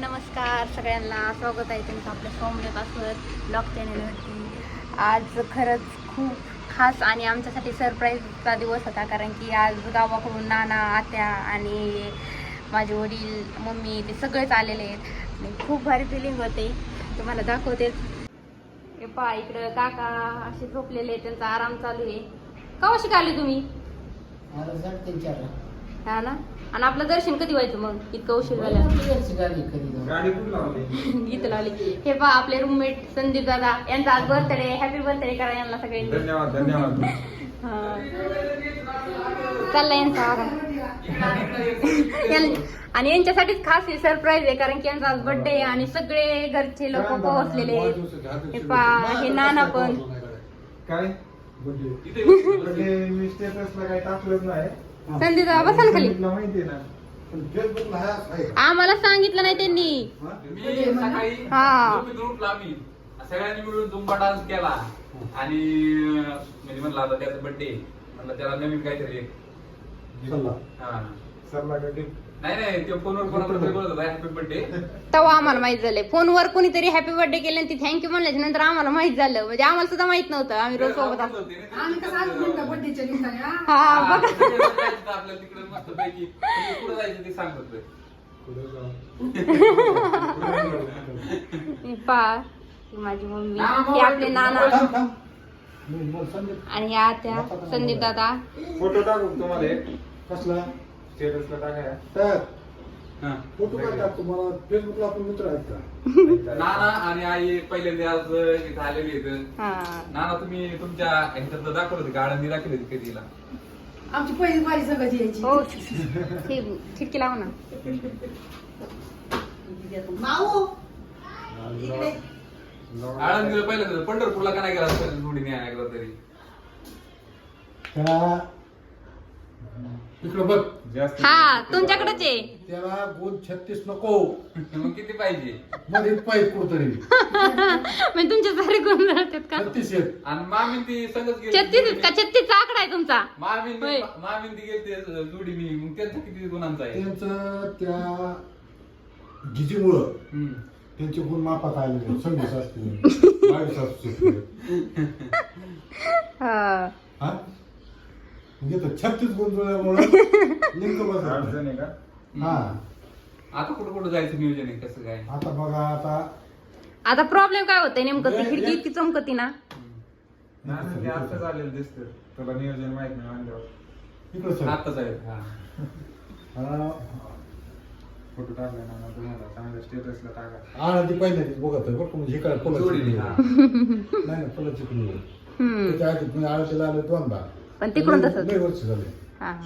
नमस्कार सगळ्यांना स्वागत आहे तुमचं आपल्या सौम्य पासवत ब्लॉग चॅनलवरती आज खरंच खूप खास आणि आमच्यासाठी सरप्राईजचा दिवस होता कारण की आज गावाकडून नाना आत्या आणि माझे वडील मम्मी ते सगळेच आलेले आहेत. आणि खूप भारी फिलिंग होते. तुम्हाला दाखवते. हे पहा इकडं काका असे झोपलेले आहेत त्यांचा आराम चालू आहे. कवा शिकाले तुम्ही? मला जर त्यांच्यावर हा ना? आणि आपलं दर्शन कधी व्हायचं मग? इतकं उशीर झालं गाडी कुठं लावली? गीत लावली. हे पहा आपले रूममेट संदीप दादा यांचा आज बर्थडे हॅपी बर्थडे करा यांना सगळ्यांनी. धन्यवाद धन्यवाद. हा. चाललाय यांचा आराम. यां- आणि यांच्यासाठीच खास हे सरप्राईज आहे कारण की यांचा आज बर्थडे आहे आणि सगळे घरचे लोक पोहोचलेले आहेत. हे पहा हे नाना पण. काय? म्हणजे मी स्टेटसला काही टाकलंच नाही. संदीप दादा बसा ना खाली? आम्हाला सांगितलं नाही त्यांनी मी सकाळी हा. उठलो सगळ्यांनी मिळून झुंबा डान्स केला आणि म्हणजे म्हणलं आता त्याचा बर्थडे म्हणलं त्याला नवीन काहीतरी. हा. सरला का gift? नाही नाही ते फोनवर कोणाला तरी बोलत होता हॅपी बर्थडे तेव्हा आम्हाला माहीत झालंय. फोनवर कोणीतरी हॅपी बर्थडे केले आणि ती थँक्यू म्हणल्याच्या नंतर आम्हाला माहीत झालं. म्हणजे आम्हाला सुद्धा माहीत नव्हतं. आम्ही रोज सोबत असतो. आम्ही कसं आज म्हणतो बड्डेच्या दिवसाने हा? हा बघा. आपल्याला तिकडे मस्त पैकी कुठे जायचं ते सांगत होते. पुढे जाऊ. हे पहा ही माझी मम्मी. हे आपले नाना. आणि ह्या त्या संदीप दादा. फोटो टाकू तुम्हाला एक. कसला? स्टेटसला टाकाय. हा. फोटो टाकतो मला फेसबुकला आपण मित्र आहेत का? नाना आणि आई पहिल्यांदा आज इथं आलेली आहेत. हा. नाना तुम्ही तुमच्या ह्याच्यात दाखवलं होते गार्डन दाखवली होती कधीला आमची पहिली बारी सगळ्याची यायची. हो हे खिडकी लाव ना. माऊ इकडे. आळंदीला पंढरपूरला का नाही गेला जोडीने ऐकला तरी? त्याला इकडं बघ. जास्त हा तुमच्याकडेच आहे. त्याला गुण छत्तीस नको. मग किती पाहिजे? मध्ये पाहिजे कुठतरी. म्हणजे तुमचे सारे गुण राहतात का? छत्तीस आहेत. आणि मामीन ती संगच गेली. छत्तीस का? छत्तीसचा आकडा आहे तुमचा. मामीन होय. मामीन ती गेली ते जोडीने मग त्यांचं किती गुणांचा आहे? त्यांचं त्या गिजीमुळं हम्म. त्यांचे गुण मापात आलेले आहेत. सव्वीस असतील बावीस असतील हा. हा? म्हणजे तो छत्तीस गुण जुळल्यामुळं लिंक बसत अडचण आहे का? हा. आता कुठं कुठं जायचं नियोजन आहे कसं काय? आता बघा आता आता प्रॉब्लेम काय होतंय नेमकं? ती खिडकी इतकी चमकती ना. नाही ते आताच आलेलं दिसतं. तुला नियोजन माहीत नाही म्हणल्यावर. इकडं सर आताच आहे. हा. हा, फोटो टाकला ना तुम्हाला चांगलं स्टेटसला टाका. आळंदी पहिल्यांदाच बघत आहे बरं का म्हणजे इकडे जोडीने हा. नाही ना फुलं चिकली हम्म. त्याच्या आधी मी आळंदीला आलो दोनदा. पण तिकडून लय- तसंच. वर्ष झाले. हा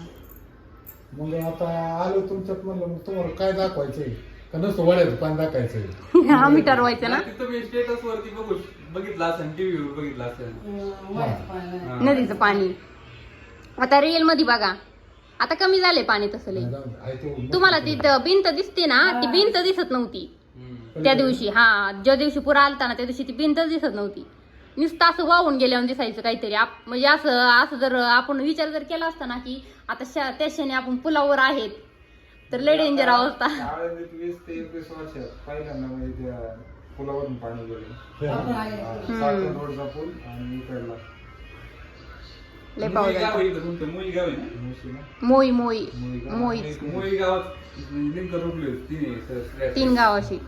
मग आता आलो तुमच्यात म्हणलं मग तुम्हाला काय दाखवायचंय? का नसतं वड्याचं पाणी दाखवायचंय आम्ही ठरवायचं ना. नाही, तिथं मी स्टेटस वरती बघू बघितलं असेल टीव्हीवर बघितलं असेल. अं, वयाचं पाणी. हा. नदीचं पाणी. आता रिअलमध्ये बघा. आता कमी झाले पाणी तसं लय नाही, जाऊ दे. आहे ते- तुम्हाला ती भिंत दिसते ना ती भिंत दिसत नव्हती. हम्म. त्या दिवशी हा ज्या दिवशी पुरा आलता ना त्या दिवशी ती भिंत दिसत नव्हती. नुसतं असं वाहून गेल्यावर दिसायचं काहीतरी. आप- म्हणजे असं असं जर आपण विचार जर केला असता ना की आता शा- त्या क्षणी आपण पुलावर आहेत तर लय डेंजर अवस्था. वीस ते एकवीस पहिल्यांदा म्हणजे त्या पुलावरून पाणी गेले. रोडचा पूल आणि इकडला. लय पाऊस. मोई मोई. तीन गाव अशी.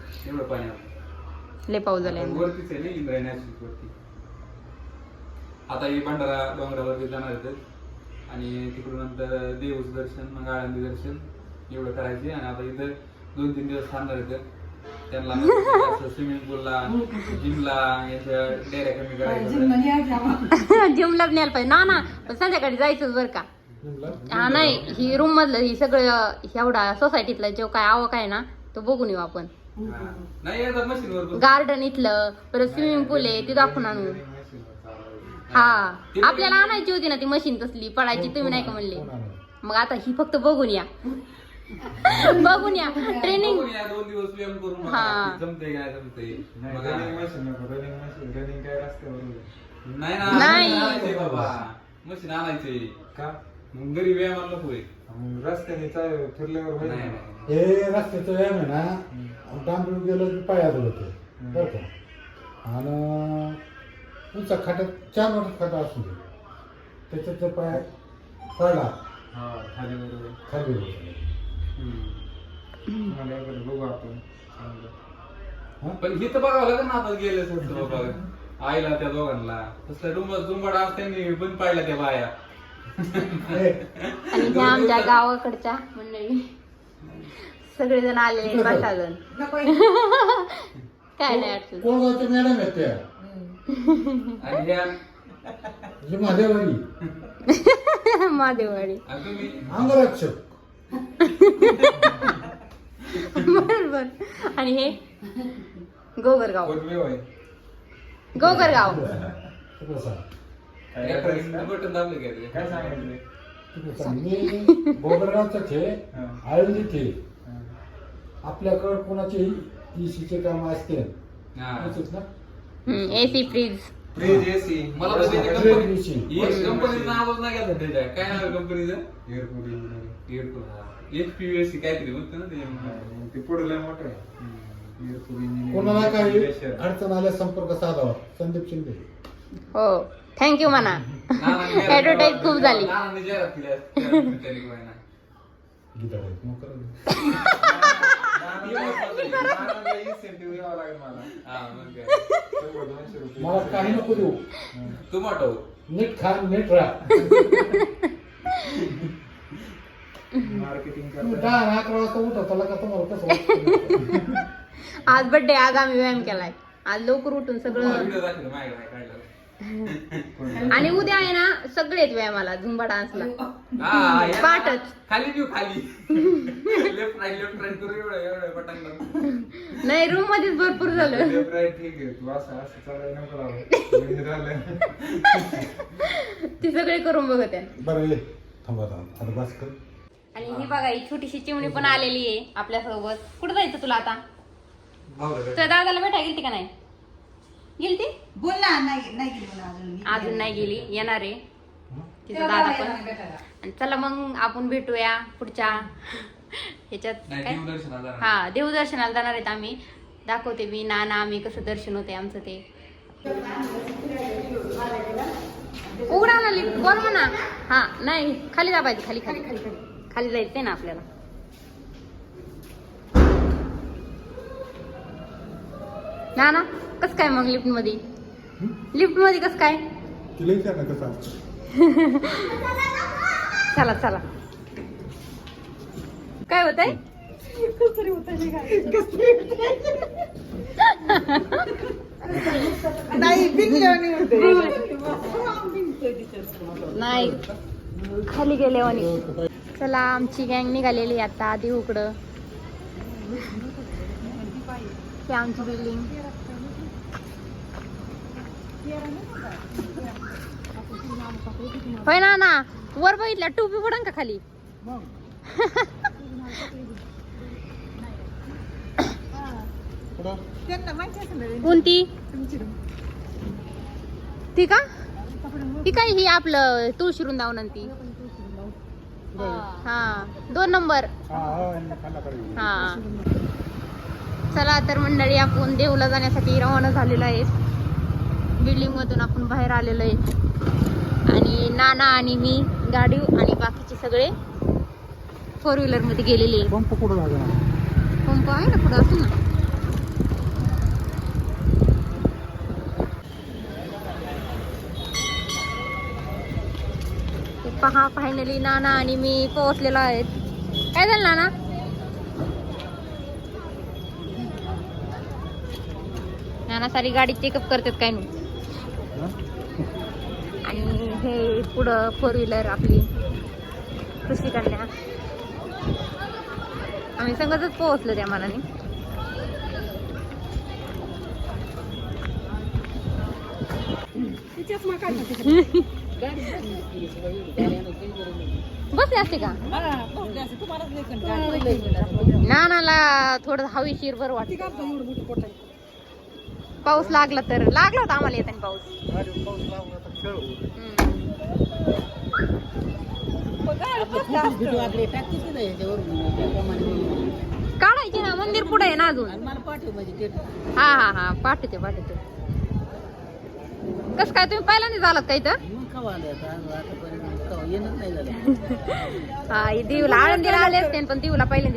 लय पाऊस झालाय. आता वरतीच आहे ना इंद्रायणी वरती आता ही भंडारा डोंगरावरती जाणार आहेत. आणि तिकडून नंतर देऊच दर्शन मग आळंदी दर्शन एवढं करायचे. आणि आता इथं दोन तीन दिवस थांबणार आहेत. त्यांना स्विमिंग पूलला जिमला याच्या डेऱ्या कमी करायच्या. जिमला न्यायला पाहिजे. ना ना पण संध्याकाळी जायचंच बरं का. हा नाही ही रूम मधलं ही सगळं एवढा सोसायटीतला जो काय आवक आहे ना तो बघून येऊ आपण. नाही येतात मशीनवर गार्डन इथलं परत स्विमिंग पूल आहे ती दाखवून आणू. हा. आपल्याला आणायची होती ना ती मशीन तसली पडायची तुम्ही नाही का म्हणले? मग आता ही फक्त बघून या. बघून या. ट्रेनिंग बघून या, दोन दिवस व्यायाम करून बघा. हा. जमते काय जमते नाही नको. काय रस्त्यावर होईल. ना नाही. मशीन आणायचंय बाबा. मशीन आणायचे का? मग घरी नको मग रस्त्याने चाल फिरल्यावर होईल. नाही, ना. नाही. हे रस्त्याचं व्यायाम आहे ना डांबरून गेलं की पायात होते. बरं का आणि तुमचा खाट्यात चार मोठा खाटा असू दे. त्याच्यात जर पाय पडला हा खाली बरोबर खाली होतो. मला एकदा बघू आपण. चांगलं. पण हे तर बघावं लागेल ना आता गेले बाबा आईला त्या दोघांना. तसं डुंबा डान्स त्यांनी बंद पाडला त्या बाया. ए, आणि ह्या आमच्या गावाकडच्या मंडळी. सगळेजण आलेले आहेत, पाच सहा जण नको काय नाही अडचण कोळगावच्या मॅडम आहेत त्या? आणि महादेवाडी महादेववाडी आणि तुम्ही अंगरक्षक बरोबर आणि हे गोगरगाव होय गोगरगाव तिकडं सांग. बटन दाबले का ते? काय सांगितलं तिकडं सांग. मी गोबरगावचाच आहे. आयोजित आहे. आपल्याकडं कोणाचे काम असते हा. एसी फ्रीज फ्रीज एसी मला कंपनीचं नावच नाही घेतलं त्याच्या काय नाव आहे कंपनीचं airport engineering airport H P S काहीतरी म्हणतो ना ते. ते पुढे लय मोठं आहे. कोणाला काही अडचण आल्यास संपर्क साधावा. संदीप शिंदे. हो. थँक्यू म्हणा Advertise खूप झाली. जाहिरात केली मला हा, काही नको देऊ. टोमॅटो नीट खा नीट राहा. अकरा वाजता उठा त्याला का तुम्हाला कसं वाटतं? आज बर्थडे आज आम्ही व्यायाम केलाय. आज लवकर उठून सगळं व्हिडिओ दाखवतो माझ्याकडे नाही काढला. आणि उद्या आहे ना सगळेच व्यायामाला झुंबा डान्सला. हा, या- पाठच. खाली देऊ खाली. लेफ्ट राईट लेफ्ट राईट करू एवढं एवढं पटांग नाही रूम मध्येच भरपूर झालं. ठीक आहे. तू असं असं चालायला नको लावू. झालं. ती सगळे करून बघत आहे. बरं ये. थांबा थांबा. आता बस कर. आणि ही बघा ही छोटीशी चिमणी पण आलेली आहे आपल्यासोबत कुठं जायचं तुला आता? तुझ्या दादाला भेटायला गेलती का नाही? गेलती बोल ना नाही नाही गेली मला अजून मी. अजून नाही गेली. येणार आहे. तिचा दादा पण. आणि चला मग आपण भेटूया पुढच्या ह्याच्यात. काय. हा देवदर्शनाला जाणार आहेत आम्ही. दाखवते मी नाना आम्ही कसं दर्शन होते आमचं ते. उघडा ना लिफ्ट बोल म्हणा. हा नाही खाली दाबायचं खाली खाली. खाली खाली. खाली जायचंय ना आपल्याला. ना ना कस काय मग लिफ्टमध्ये लिफ्टमध्ये कस काय? तिला विचार ना कसं असतं. चला चला. काय होत आहे नाही बिनल्यावानी होते. नाही. खाली गेले चला आमची गँग निघालेली आता देऊकडं ही आमची बिल्डिंग होय ना ना वर बघितल्या टोपी पडन का खाली? कोणती? ती का? ती काय ही आपलं तुळशी वृंदावन ती? हा दोन नंबर. हा. चला तर मंडळी आपण देऊला जाण्यासाठी रवाना झालेला आहे. बिल्डिंग मधून आपण बाहेर आलेलो आहे. आणि नाना आणि मी गाडी आणि बाकीचे सगळे फोर व्हीलरमध्ये गेलेले. पंप कुठं पंप आहे ना पुढं असं ना पहा फायनली नाना आणि मी पोहोचलेलो आहेत. काय झालं नाना? नाना सारी गाडी चेकअप करतात काय नाही? पुढं फोर व्हीलर आपली. कृषी कन्या आम्ही संगतच पोहोचलो त्या मनाने. बसले असते का. नानाला थोडं हवेशीर बरं वाटत? पाऊस लागला तर. लागला होता आम्हाला येताना पाऊस हम्म. पण गाडी बसली असतं. काढायची ना मंदिर पुढे आहे ना अजून. हा हा हा पाठवते पाठवते. कस काय तुम्ही पहिल्यांदा झालात का इथं? मग कवा आले हा आळंदीला असते पण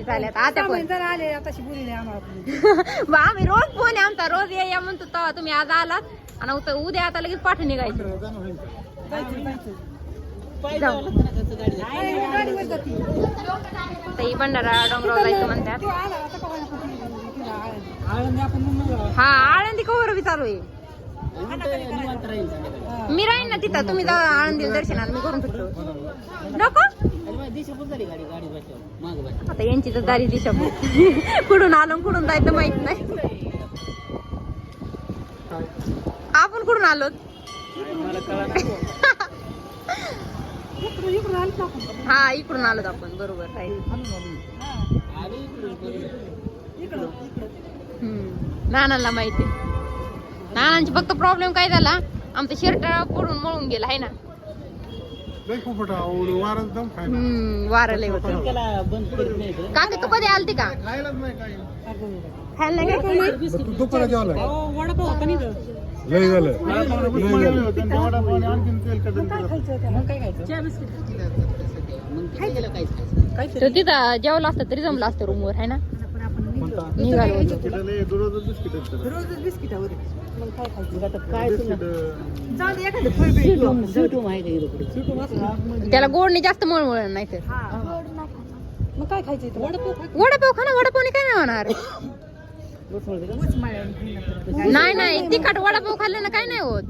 आल्यात आता. पण. आले आम्ही रोज फोन आहे आमचा. रोज ये या म्हणतो तेव्हा तुम्ही आज आलात. आणि उद्या आता लगेच पाठ निघायचं. जाऊ. ही भंडारा डोंगरावर जायचं म्हणतात. हा आळंदी कवर बी चालू आहे. मी राहीन ना तिथं तुम्ही जा आळंदीला दर्शनाला मी करून शकतो नको. आता यांची तर दारी दिशा कुठून आलो कुठून जायचं माहीत नाही. आपण कुठून आलो हा इकडून आलो आपण बरोबर. नानांना माहिती नानांची फक्त प्रॉब्लेम काय झाला? आमचं शर्ट पडून मळून गेला आहे ना? हम्म वारं लय होतं. काका तू कधी आलती का? खायला नाही लय झालं. तर तिथं जेवलं असतं तरी जमलं असतं रूमवर आहे ना. त्याला गोडणी जास्त मळमळ नाही तर हा. मग काय खायचं इथं? वडापाव खा. ना वडापावने काय नाही होणार. नाही नाही. तिखट वडापाव खाल्ल्यानं काय नाही होत?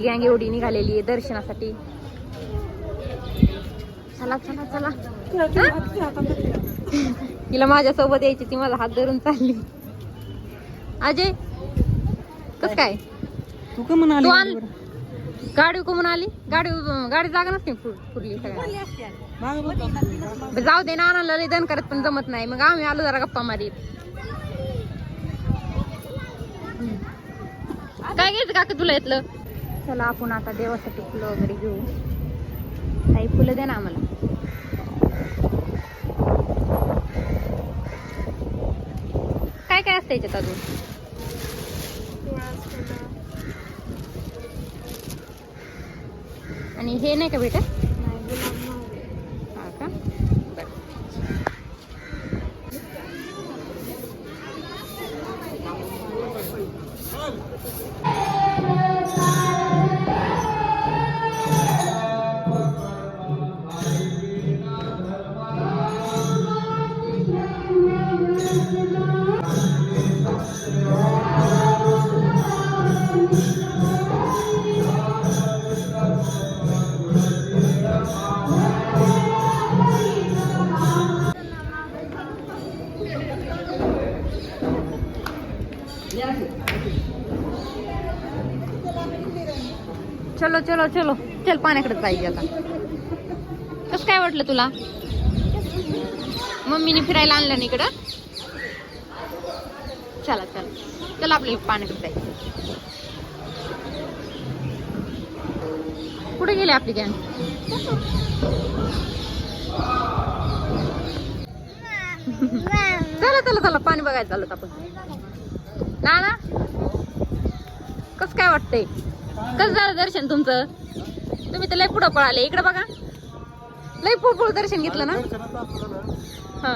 गँग एवढी निघालेली आहे दर्शनासाठी. चला चला चला. तुला- माझ्या सोबत यायची ती माझा हात धरून चालली. अजय कस काय? तू का म्हणाली गाडी कोण आली? गाडी गाडी जागा नसते फुरली सगळ्या जाऊ दे ना लय दण करत पण जमत नाही. मग आम्ही आलो जरा गप्पा मारीत. काय घ्यायचं काका तुला येतलं? चला आपण आता देवासाठी फुलं वगैरे घेऊ. काही फुलं दे ना आम्हाला. काय काय असतं याच्यात अजून? आणि हे नाही का भेटत? चलो चलो चलो. चल पाण्याकडे पाहिजे आता. कसं काय वाटलं तुला? मम्मीने फिरायला आणलं ना इकडं? चला चला. चला आपल्याला पाण्याकडे जायचं कुठे गेले आपली गॅन चला चला चला. पाणी बघायला चालत आपण. ना ना कस काय वाटतंय? कसं झालं दर्शन तुमचं? तुम्ही तर लय पुढं पळाले. इकडे बघा. लय पुढ दर्शन घेतलं ना? हा.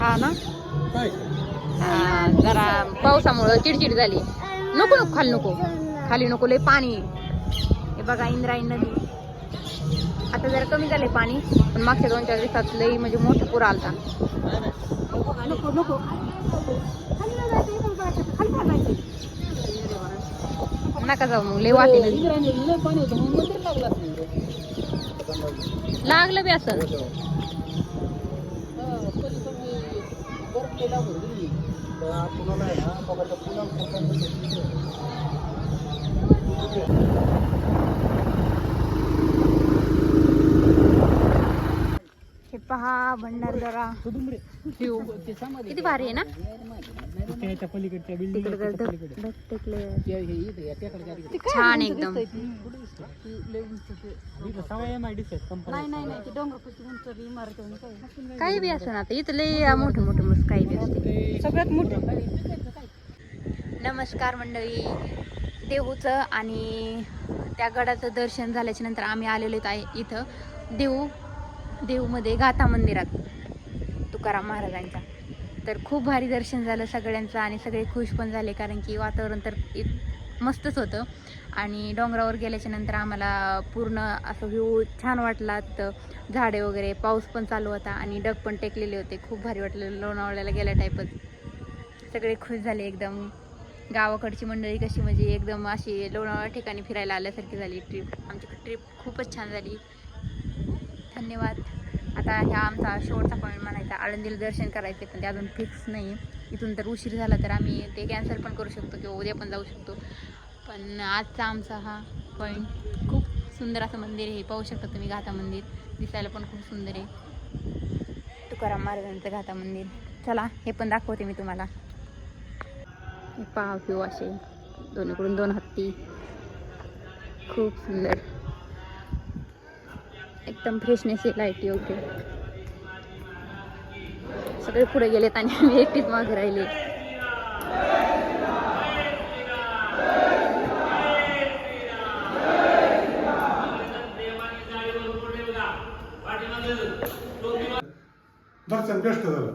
हा ना? हा, जरा पावसामुळं चिडचिड झाली. नको नको खाली नको. खाली नको लय पाणी हे बघा इंद्रायण नदी. आता जरा कमी झाले पाणी पण मागच्या दोन चार दिवसात लई म्हणजे मोठा पूर आलता. नको नको. नका जाऊ मग लय वाटे नदी इंद्रायणी लय पाणी होतं मग मंदिर लागलं बी असं. हा, पोलिसांनी बर्फ लय लावून दिली. हे पहा भंडारदरा व्ह्यू किती भारी आहे ना? छान एकदम. काही बी असं ना आता इथं लय मोठे मोठे मस्त काही बी असते. सगळ्यात मोठं. नमस्कार मंडळी. देहूचं आणि त्या गडाचं दर्शन झाल्याच्यानंतर आम्ही आलेलो आहे इथं. देहू देवमध्ये गाथा मंदिरात. तुकाराम महाराजांच्या. तर खूप भारी दर्शन झालं सगळ्यांचं आणि सगळे खुश पण झाले कारण की वातावरण तर मस्तच होतं. आणि डोंगरावर गेल्याच्यानंतर आम्हाला पूर्ण असं व्ह्यू छान वाटला. तर झाडे वगैरे पाऊस पण चालू होता आणि डग पण टेकलेले होते. खूप भारी वाटलं लोणावळ्याला गेल्या टाईपच सगळे खुश झाले एकदम. गावाकडची मंडळी कशी म्हणजे एकदम अशी लोणावळा ठिकाणी फिरायला आल्यासारखी झाली ट्रिप आमची ट्रिप खूपच छान झाली. धन्यवाद. आता ह्या आमचा शेवटचा पॉईंट म्हणायचा. आळंदीला दर्शन करायचे पण ते अजून फिक्स नाही. इथून तर उशीर झाला तर आम्ही ते कॅन्सल पण करू शकतो किंवा उद्या पण जाऊ शकतो. पण आजचा आमचा हा पॉईंट खूप सुंदर असं मंदिर आहे. पाहू शकता तुम्ही घाता मंदिर. दिसायला पण खूप सुंदर आहे. तुकाराम महाराजांचं घाता मंदिर. चला हे पण दाखवते मी तुम्हाला. पाहू पहा असे दोन्हीकडून दोन हत्ती. खूप सुंदर. एकदम फ्रेशनेस आहे लाइट योग्य सगळे पुढे गेलेत आणि आम्ही एकटीच मागे राहिले. दर्शन बेस्ट झालं.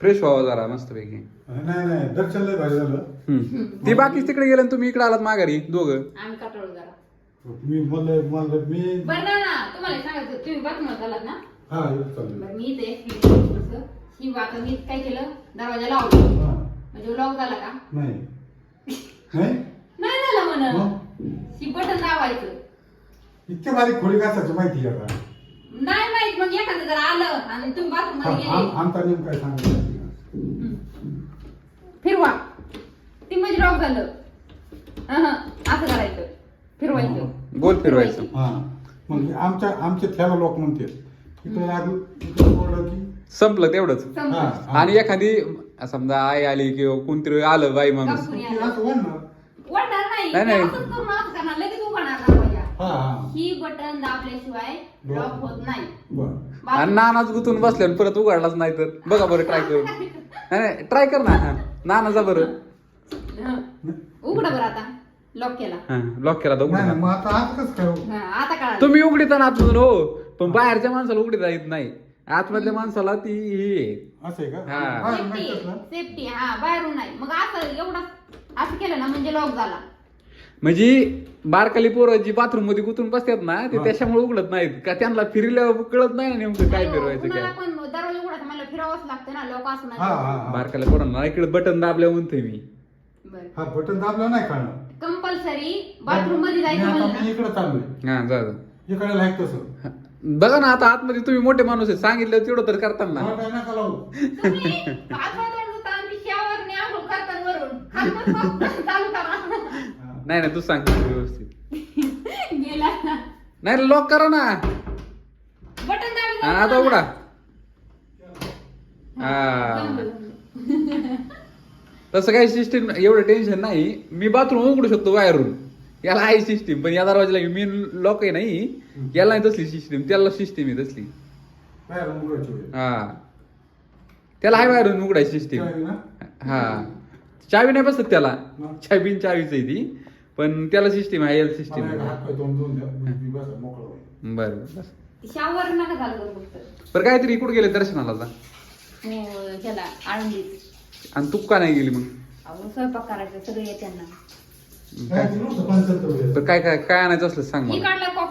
फ्रेश व्हावं जरा मस्तपैकी. नाही नाही दर्शन लय भारी झालं. ती बाकीच तिकडे गेले तुम्ही इकडे आलात माघारी दोघं? आम्ही काटाळू मी मला मला मी बरं ना तुम्हाला सांगायचं तुम्ही बाथरूम झालात ना हा येत चाललोय बरं मी इथे एक ही आता मी काय केलं? दरवाजा लावला. हा. म्हणजे लॉक झाला का? नाही. नाही नाही झालं मग? ही बटन दाबायचं. इतके बारीक खोडी कसायची माहिती आहे का नाही माहीत. मग एखादं जर आलं आणि तुम्ही बाथरूममध्ये आम- गेले आमचा नेम काय सांगितलं फिरवा. ती म्हणजे लॉक झालं. अहं, असं करायचं. फिरवायचं. गोल फिरवायचं. हा. मग आमच्या आमचे थ्याला लोक म्हणते इकडे लागू इकडे बोललं की संपलं तेवढंच. समजा. हा. आणि एखादी समजा आई आली किंवा कोणतरी आलं बाई माणूस. कापून यायला. असं नाही. नाही, नाही. असंच करून असं करणार. लगेच उघडणार दरवाजा हा हा. ही बटन दाबल्याशिवाय लॉक होत नाही. बर. आणि नानाच गुतून बसले आणि परत उघडलाच नाही तर. बघा बरं ट्राय करून. नाही नाही. ट्राय कर ना. हा. नानाचा बरं. हं. उघडा बरं आता. लॉक केला. लॉक केला तर नाही नाही, उघडा. मग आता आज कसं काय हो? हं, आता कळालं. तुम्ही उघडीता ना आतमधून हो. पण बाहेरच्या माणसाला उघडीता येत नाही. आतमधल्या माणसाला ती ही आहे. असं आहे का? हा. हा, सेफ्टी हा बाहेरून नाही. मग असं एवढं असं केलं ना म्हणजे लॉक झाला. म्हणजे बारकाली पोरं जी बाथरूममध्ये गुतून बसतात ना ते हा. त्याच्यामुळे उघडत नाहीत. का त्यांना फिरल्यावर कळत नाही ना नेमकं काय अरे, फिरवायचं काय? पण मला फिरावंच लागतं ना लॉक असं हा हा नाही हा. बारकाल्या पोरांना इकडे बटन दाबल्या म्हणतोय मी. बरं. हा बटन दाबलं नाही कळणार कंपल्सरी बाथरूममध्ये जायचं आता म्हणलं. मी इकडे चाललोय. हा जा जा. इकडे लाईक तसं. बघा ना आता आतमध्ये तुम्ही मोठे माणूस आहे सांगितलं तेवढं तर करताना मला काय नका लावू. तुम्ही हातपाय तोंड धुता आणि शावरने आंघोळ करतात वरून. खालपासून चालू करा. नाही नाही तू सांग व्यवस्थित. गेला नाही लॉक करा ना. बटन दाबलं हा, आता उघडा. हा तसं काही सिस्टीम एवढं टेन्शन नाही. मी बाथरूम उघडू शकतो बाहेरून. याला आहे सिस्टीम पण या दरवाजाला मी लॉक आहे नाही याला नाही तसली सिस्टीम त्याला सिस्टीम आहे तसली. हा. त्याला आहे बाहेरून उघडायची सिस्टीम? हा. चावी नाही बसत त्याला? चावी चावीच आहे ती. पण त्याला सिस्टीम आहे याला सिस्टीम. बरं बरं. बरं काहीतरी कुठे गेले दर्शनाला आळंदीत. आणि तू का नाही गेली मग? अहो स्वयंपाक करायचं सगळे येत्यांना. काय? बरं काय काय काय आणायचं असलं सांग मला. कॉक